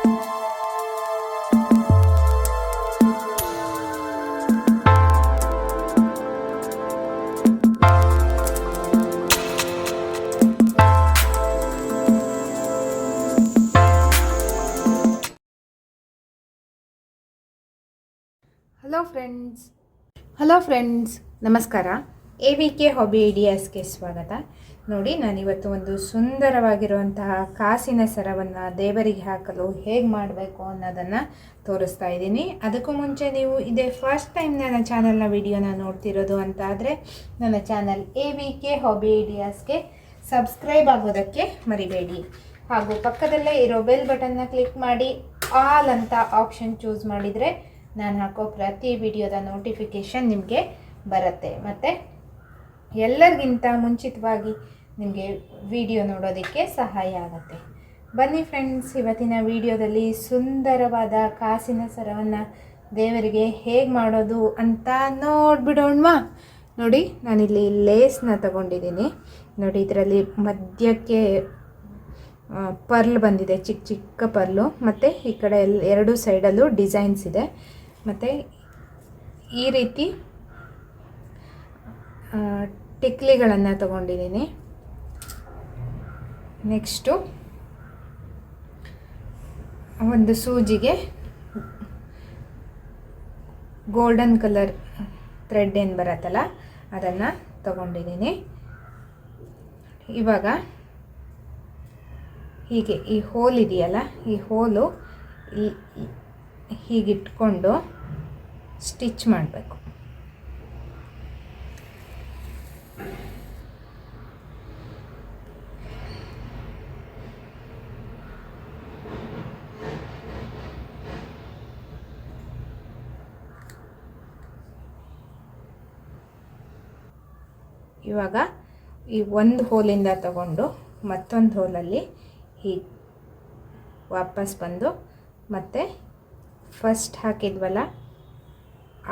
Hello friends hello friends ನಮಸ್ಕಾರ A V K hobby ಐಡಿಯಾಸ್ಗೆ ಸ್ವಾಗತ ನೋಡಿ, ನಾನಿವತ್ತು ಒಂದು ಸುಂದರವಾಗಿರುವಂತಹ ಕಾಸಿನ ಸರವನ್ನು ದೇವರಿಗೆ ಹಾಕಲು ಹೇಗೆ ಮಾಡಬೇಕು ಅನ್ನೋದನ್ನು ತೋರಿಸ್ತಾ ಇದ್ದೀನಿ. ಅದಕ್ಕೂ ಮುಂಚೆ ನೀವು ಇದೇ ಫಸ್ಟ್ ಟೈಮ್ ನನ್ನ ಚಾನಲ್ನ ವಿಡಿಯೋನ ನೋಡ್ತಿರೋದು ಅಂತ ಆದರೆ ನನ್ನ channel A V K hobby ಐಡಿಯಾಸ್ಗೆ subscribe ಆಗೋದಕ್ಕೆ ಮರಿಬೇಡಿ. ಹಾಗೂ ಪಕ್ಕದಲ್ಲೇ ಇರೋ ಬೆಲ್ ಬಟನ್ನ ಕ್ಲಿಕ್ ಮಾಡಿ ಆಲ್ ಅಂತ ಆಪ್ಷನ್ ಚೂಸ್ ಮಾಡಿದರೆ ನಾನು ಹಾಕೋ ಪ್ರತಿ ವಿಡಿಯೋದ ನೋಟಿಫಿಕೇಷನ್ ನಿಮಗೆ ಬರುತ್ತೆ. ಮತ್ತು ಎಲ್ಲರಿಗಿಂತ ಮುಂಚಿತವಾಗಿ ನಿಮಗೆ ವಿಡಿಯೋ ನೋಡೋದಕ್ಕೆ ಸಹಾಯ ಆಗುತ್ತೆ. ಬನ್ನಿ ಫ್ರೆಂಡ್ಸ್, ಇವತ್ತಿನ ವಿಡಿಯೋದಲ್ಲಿ ಸುಂದರವಾದ ಕಾಸಿನ ಸರವನ್ನು ದೇವರಿಗೆ ಹೇಗೆ ಮಾಡೋದು ಅಂತ ನೋಡ್ಬಿಡೋಣವಾ? ನೋಡಿ, ನಾನಿಲ್ಲಿ ಲೇಸ್ನ ತಗೊಂಡಿದ್ದೀನಿ. ನೋಡಿ, ಇದರಲ್ಲಿ ಮಧ್ಯಕ್ಕೆ ಪರ್ಲ್ ಬಂದಿದೆ ಚಿಕ್ಕ ಚಿಕ್ಕ ಪರ್ಲು. ಮತ್ತು ಈ ಕಡೆ ಎರಡು ಸೈಡಲ್ಲೂ ಡಿಸೈನ್ಸ್ ಇದೆ. ಮತ್ತು ಈ ರೀತಿ ಟಿಕ್ಲಿಗಳನ್ನು ತಗೊಂಡಿದ್ದೀನಿ. ನೆಕ್ಸ್ಟು ಒಂದು ಸೂಜಿಗೆ ಗೋಲ್ಡನ್ ಕಲರ್ ಥ್ರೆಡ್ ಏನು ಬರುತ್ತಲ್ಲ, ಅದನ್ನು ತಗೊಂಡಿದ್ದೀನಿ. ಇವಾಗ ಹೀಗೆ ಈ ಹೋಲ್ ಇದೆಯಲ್ಲ, ಈ ಹೋಲು ಹೀಗಿಟ್ಕೊಂಡು ಸ್ಟಿಚ್ ಮಾಡಬೇಕು. ಇವಾಗ ಈ ಒಂದು ಹೋಲಿಂದ ತಗೊಂಡು ಮತ್ತೊಂದು ಹೋಲಲ್ಲಿ ಹೀಗೆ ವಾಪಸ್ ಬಂದು ಮತ್ತೆ ಫಸ್ಟ್ ಹಾಕಿದ್ವಲ್ಲ,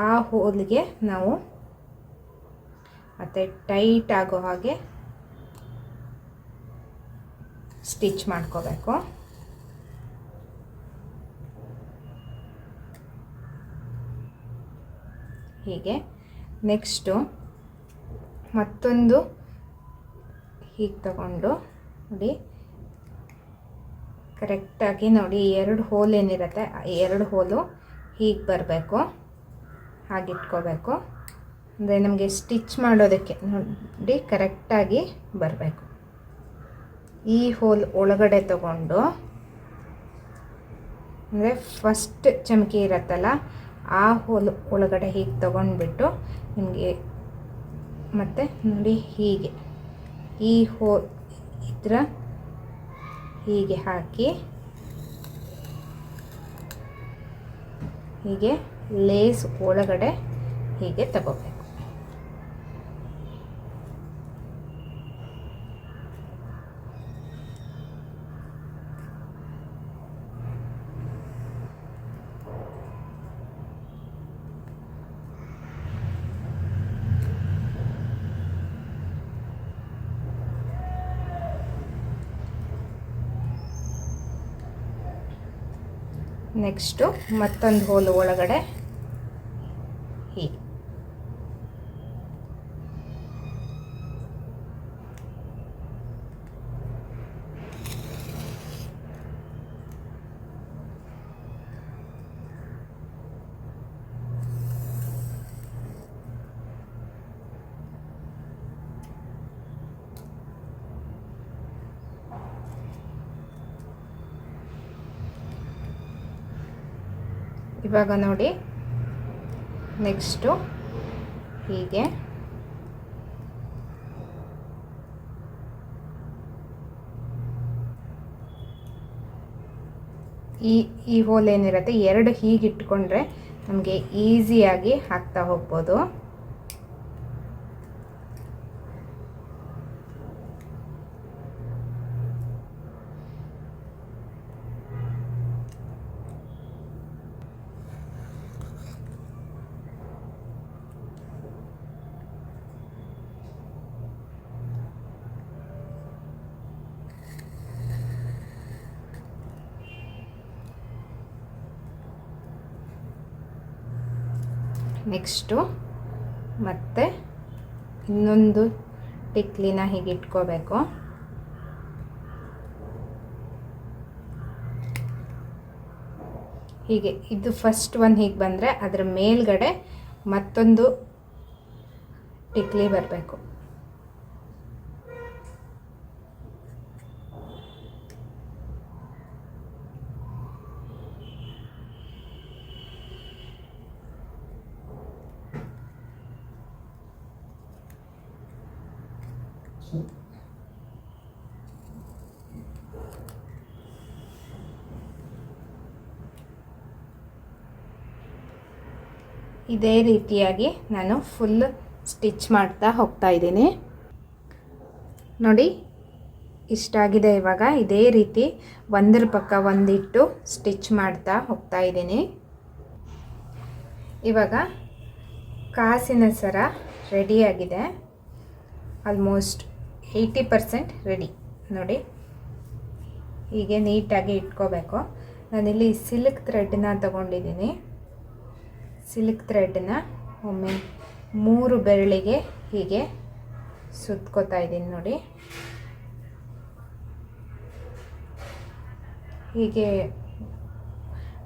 ಆ ಹೋಲ್ಗೆ ನಾವು ಮತ್ತು ಟೈಟ್ ಆಗೋ ಹಾಗೆ ಸ್ಟಿಚ್ ಮಾಡ್ಕೋಬೇಕು. ಹೀಗೆ. ನೆಕ್ಸ್ಟು ಮತ್ತೊಂದು ಹೀಗೆ ತಗೊಂಡು ನೋಡಿ. ಕರೆಕ್ಟಾಗಿ ನೋಡಿ ಎರಡು ಹೋಲ್ ಏನಿರುತ್ತೆ ಎರಡು ಹೋಲು ಹೀಗೆ ಬರಬೇಕು ಹಾಗಿಟ್ಕೋಬೇಕು ಅಂದರೆ ನಮಗೆ ಸ್ಟಿಚ್ ಮಾಡೋದಕ್ಕೆ ನೋಡಿ ಕರೆಕ್ಟಾಗಿ ಬರಬೇಕು. ಈ ಹೋಲ್ ಒಳಗಡೆ ತಗೊಂಡು, ಅಂದರೆ ಫಸ್ಟ್ ಚಮಕಿ ಇರತ್ತಲ್ಲ, ಆ ಹೋಲ್ ಒಳಗಡೆ ಹೀಗೆ ತಗೊಂಡ್ಬಿಟ್ಟು ನಿಮಗೆ ಮತ್ತು ನೋಡಿ ಹೀಗೆ. ಈ ಹೋ ಇದ್ರ ಹೀಗೆ ಹಾಕಿ ಹೀಗೆ ಲೇಸ್ ಒಳಗಡೆ ಹೀಗೆ ತಗೋಬೇಕು. ನೆಕ್ಸ್ಟು ಮತ್ತೊಂದು ಹೋಲು ಒಳಗಡೆ ಹೀಗೆ ಇವಾಗ ನೋಡಿ. ನೆಕ್ಸ್ಟು ಹೀಗೆ. ಈ ಈ ಹೋಲ್ ಏನಿರುತ್ತೆ? ಎರಡು ಹೀಗೆ ಇಟ್ಕೊಂಡ್ರೆ ನಮಗೆ ಈಸಿಯಾಗಿ ಹಾಕ್ತಾ ಹೋಗ್ಬೋದು. ನೆಕ್ಸ್ಟು ಮತ್ತೆ ಇನ್ನೊಂದು ಟಿಕ್ಲಿನ ಹೀಗೆ ಇಟ್ಕೋಬೇಕು. ಹೀಗೆ ಇದು ಫಸ್ಟ್ ಒನ್ ಹೀಗೆ ಬಂದರೆ ಅದರ ಮೇಲ್ಗಡೆ ಮತ್ತೊಂದು ಟಿಕ್ಲಿ ಬರಬೇಕು. ಇದೇ ರೀತಿಯಾಗಿ ನಾನು ಫುಲ್ ಸ್ಟಿಚ್ ಮಾಡ್ತಾ ಹೋಗ್ತಾ ಇದ್ದೀನಿ. ನೋಡಿ ಇಷ್ಟಾಗಿದೆ ಇವಾಗ. ಇದೇ ರೀತಿ ಒಂದರ ಪಕ್ಕ ಒಂದಿಟ್ಟು ಸ್ಟಿಚ್ ಮಾಡ್ತಾ ಹೋಗ್ತಾ ಇದ್ದೀನಿ. ಇವಾಗ ಕಾಸಿನ ಸರ ರೆಡಿಯಾಗಿದೆ ಆಲ್ಮೋಸ್ಟ್ ಏಯ್ಟಿ ಪರ್ಸೆಂಟ್ ರೆಡಿ ನೋಡಿ, ಹೀಗೆ ನೀಟಾಗಿ ಇಟ್ಕೋಬೇಕು. ನಾನಿಲ್ಲಿ ಸಿಲ್ಕ್ ಥ್ರೆಡ್ನ ತಗೊಂಡಿದ್ದೀನಿ. ಸಿಲ್ಕ್ ಥ್ರೆಡ್ನ ಒಮ್ಮೆ ಮೂರು ಬೆರಳಿಗೆ ಹೀಗೆ ಸುತ್ಕೋತಾ ಇದ್ದೀನಿ ನೋಡಿ. ಹೀಗೆ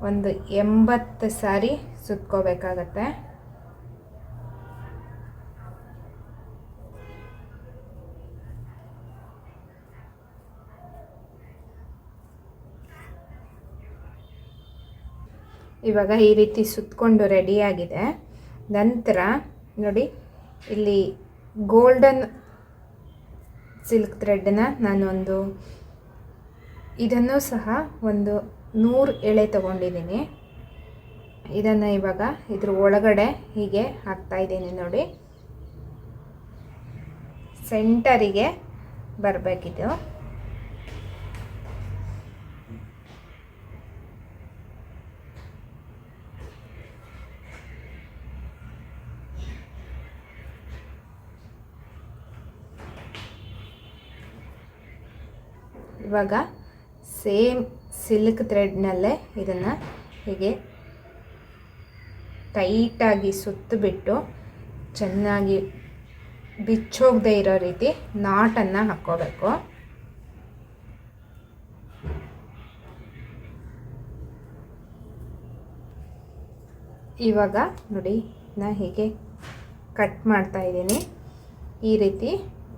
ಒಂದು ಎಂಬತ್ತು ಸಾರಿ ಸುತ್ಕೋಬೇಕಾಗತ್ತೆ. ಇವಾಗ ಈ ರೀತಿ ಸುತ್ತಕೊಂಡು ರೆಡಿಯಾಗಿದೆ ನಂತರ ನೋಡಿ, ಇಲ್ಲಿ ಗೋಲ್ಡನ್ ಸಿಲ್ಕ್ ಥ್ರೆಡ್ನ ನಾನೊಂದು ಇದನ್ನು ಸಹ ಒಂದು ನೂರು ಎಳೆ ತಗೊಂಡಿದ್ದೀನಿ. ಇದನ್ನು ಇವಾಗ ಇದ್ರ ಒಳಗಡೆ ಹೀಗೆ ಹಾಕ್ತಾ ಇದ್ದೀನಿ ನೋಡಿ. ಸೆಂಟರಿಗೆ ಬರಬೇಕಿದು. ಇವಾಗ ಸೇಮ್ ಸಿಲ್ಕ್ ಥ್ರೆಡ್ನಲ್ಲೇ ಇದನ್ನು ಹೀಗೆ ಟೈಟಾಗಿ ಸುತ್ತಬಿಟ್ಟು ಚೆನ್ನಾಗಿ ಬಿಚ್ಚೋಗದೆ ಇರೋ ರೀತಿ ನಾಟನ್ನು ಹಾಕ್ಕೋಬೇಕು. ಇವಾಗ ನೋಡಿ ನಾ ಹೀಗೆ ಕಟ್ ಮಾಡ್ತಾ ಇದ್ದೀನಿ. ಈ ರೀತಿ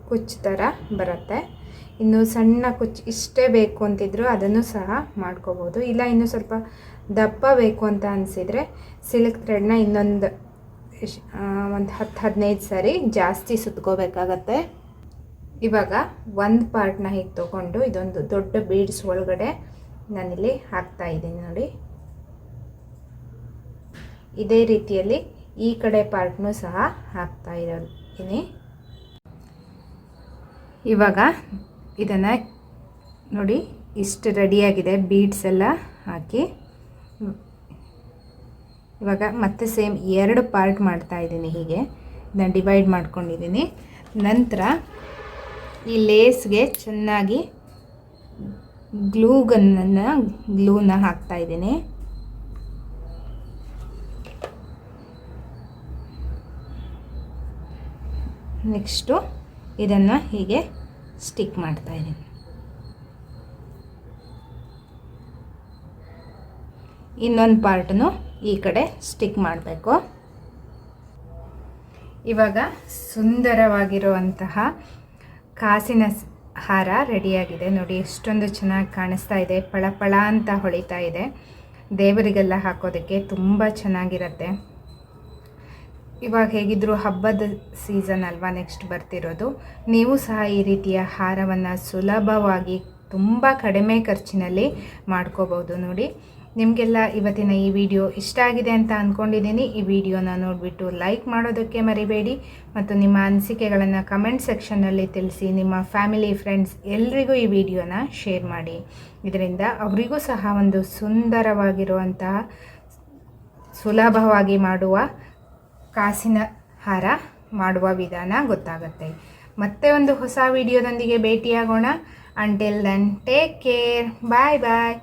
ಕುಚ್ಚು ಥರ ಬರುತ್ತೆ. ಇನ್ನು ಸಣ್ಣ ಕುಚ್ಚು ಇಷ್ಟೇ ಬೇಕು ಅಂತಿದ್ರು ಅದನ್ನು ಸಹ ಮಾಡ್ಕೋಬೋದು. ಇಲ್ಲ, ಇನ್ನು ಸ್ವಲ್ಪ ದಪ್ಪ ಬೇಕು ಅಂತ ಅನಿಸಿದರೆ ಸಿಲ್ಕ್ ಥ್ರೆಡ್ನ ಇನ್ನೊಂದು ಒಂದು ಹತ್ತು ಹದಿನೈದು ಸಾರಿ ಜಾಸ್ತಿ ಸುತ್ಕೋಬೇಕಾಗತ್ತೆ. ಇವಾಗ ಒಂದು ಪಾರ್ಟ್ನ ಹೀಗೆ ತೊಗೊಂಡು ಇದೊಂದು ದೊಡ್ಡ ಬೀಡ್ಸ್ ಒಳಗಡೆ ನಾನಿಲ್ಲಿ ಹಾಕ್ತಾ ಇದ್ದೀನಿ ನೋಡಿ. ಇದೇ ರೀತಿಯಲ್ಲಿ ಈ ಕಡೆ ಪಾರ್ಟ್ನೂ ಸಹ ಹಾಕ್ತಾ ಇದ್ದೀನಿ ಇವಾಗ ಇದನ್ನು ನೋಡಿ ಇಷ್ಟು ರೆಡಿಯಾಗಿದೆ ಬೀಡ್ಸ್ ಎಲ್ಲ ಹಾಕಿ. ಇವಾಗ ಮತ್ತೆ ಸೇಮ್ ಎರಡು ಪಾರ್ಟ್ ಮಾಡ್ತಾ ಇದ್ದೀನಿ ಹೀಗೆ. ನಾನು ಡಿವೈಡ್ ಮಾಡ್ಕೊಂಡಿದ್ದೀನಿ. ನಂತರ ಈ ಲೇಸ್ಗೆ ಚೆನ್ನಾಗಿ ಗ್ಲೂಗನ್ನನ್ನು ಗ್ಲೂನ ಹಾಕ್ತಾ ಇದ್ದೀನಿ. ನೆಕ್ಸ್ಟು ಇದನ್ನು ಹೀಗೆ ಸ್ಟಿಕ್ ಮಾಡ್ತಾ ಇದ್ದೀನಿ. ಇನ್ನೊಂದು ಪಾರ್ಟನ್ನು ಈ ಕಡೆ ಸ್ಟಿಕ್ ಮಾಡಬೇಕು. ಇವಾಗ ಸುಂದರವಾಗಿರುವಂತಹ ಕಾಸಿನ ಹಾರ ರೆಡಿಯಾಗಿದೆ. ನೋಡಿ, ಎಷ್ಟೊಂದು ಚೆನ್ನಾಗಿ ಕಾಣಿಸ್ತಾ ಇದೆ. ಪಳಪಳ ಪಳ ಅಂತ ಹೊಳಿತಾ ಇದೆ. ದೇವರಿಗೆಲ್ಲ ಹಾಕೋದಕ್ಕೆ ತುಂಬ ಚೆನ್ನಾಗಿರುತ್ತೆ. ಇವಾಗ ಹೇಗಿದ್ರು ಹಬ್ಬದ ಸೀಸನ್ ಅಲ್ವಾ ನೆಕ್ಸ್ಟ್ ಬರ್ತಿರೋದು. ನೀವು ಸಹ ಈ ರೀತಿಯ ಹಾರವನ್ನು ಸುಲಭವಾಗಿ ತುಂಬ ಕಡಿಮೆ ಖರ್ಚಿನಲ್ಲಿ ಮಾಡ್ಕೋಬೋದು ನೋಡಿ. ನಿಮಗೆಲ್ಲ ಇವತ್ತಿನ ಈ ವಿಡಿಯೋ ಇಷ್ಟ ಆಗಿದೆ ಅಂತ ಅಂದ್ಕೊಂಡಿದ್ದೀನಿ ಈ ವಿಡಿಯೋನ ನೋಡಿಬಿಟ್ಟು ಲೈಕ್ ಮಾಡೋದಕ್ಕೆ ಮರಿಬೇಡಿ ಮತ್ತು ನಿಮ್ಮ ಅನಿಸಿಕೆಗಳನ್ನು ಕಮೆಂಟ್ ಸೆಕ್ಷನ್ನಲ್ಲಿ ತಿಳಿಸಿ ನಿಮ್ಮ ಫ್ಯಾಮಿಲಿ ಫ್ರೆಂಡ್ಸ್ ಎಲ್ರಿಗೂ ಈ ವಿಡಿಯೋನ ಶೇರ್ ಮಾಡಿ. ಇದರಿಂದ ಅವರಿಗೂ ಸಹ ಒಂದು ಸುಂದರವಾಗಿರುವಂತಹ ಸುಲಭವಾಗಿ ಮಾಡುವ ಕಾಸಿನ ಹಾರ ಮಾಡುವ ವಿಧಾನ ಗೊತ್ತಾಗುತ್ತೆ. ಮತ್ತೆ ಒಂದು ಹೊಸ ವಿಡಿಯೋದೊಂದಿಗೆ ಭೇಟಿಯಾಗೋಣ. Until then take care bye bye